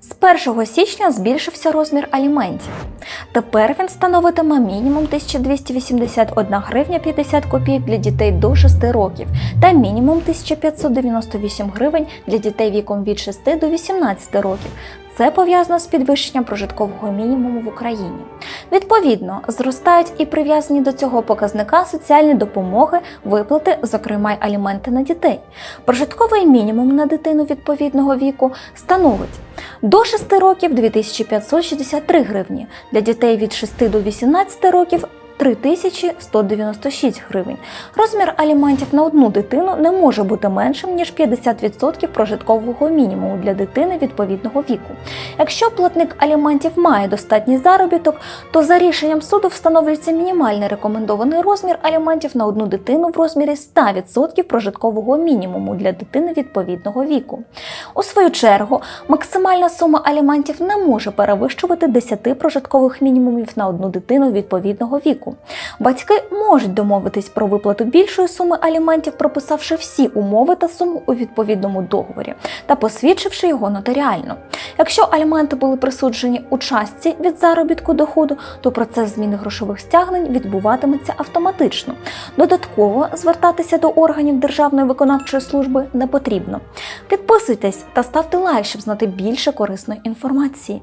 З 1 січня збільшився розмір аліментів. Тепер він становитиме мінімум 1281 гривня 50 копійок для дітей до 6 років та мінімум 1598 гривень для дітей віком від 6 до 18 років. Це пов'язано з підвищенням прожиткового мінімуму в Україні. Відповідно, зростають і прив'язані до цього показника соціальні допомоги, виплати, зокрема й аліменти на дітей. Прожитковий мінімум на дитину відповідного віку становить до 6 років 2563 гривні, для дітей від 6 до 18 років 3196 гривень. Розмір аліментів на одну дитину не може бути меншим, ніж 50% прожиткового мінімуму для дитини відповідного віку. Якщо платник аліментів має достатній заробіток, то за рішенням суду встановлюється мінімальний рекомендований розмір аліментів на одну дитину в розмірі 100% прожиткового мінімуму для дитини відповідного віку. У свою чергу, максимальна сума аліментів не може перевищувати 10 прожиткових мінімумів на одну дитину відповідного віку. Батьки можуть домовитись про виплату більшої суми аліментів, прописавши всі умови та суму у відповідному договорі та посвідчивши його нотаріально. Якщо аліменти були присуджені у частці від заробітку доходу, то процес зміни грошових стягнень відбуватиметься автоматично. Додатково звертатися до органів Державної виконавчої служби не потрібно. Підписуйтесь та ставте лайк, щоб знати більше корисної інформації.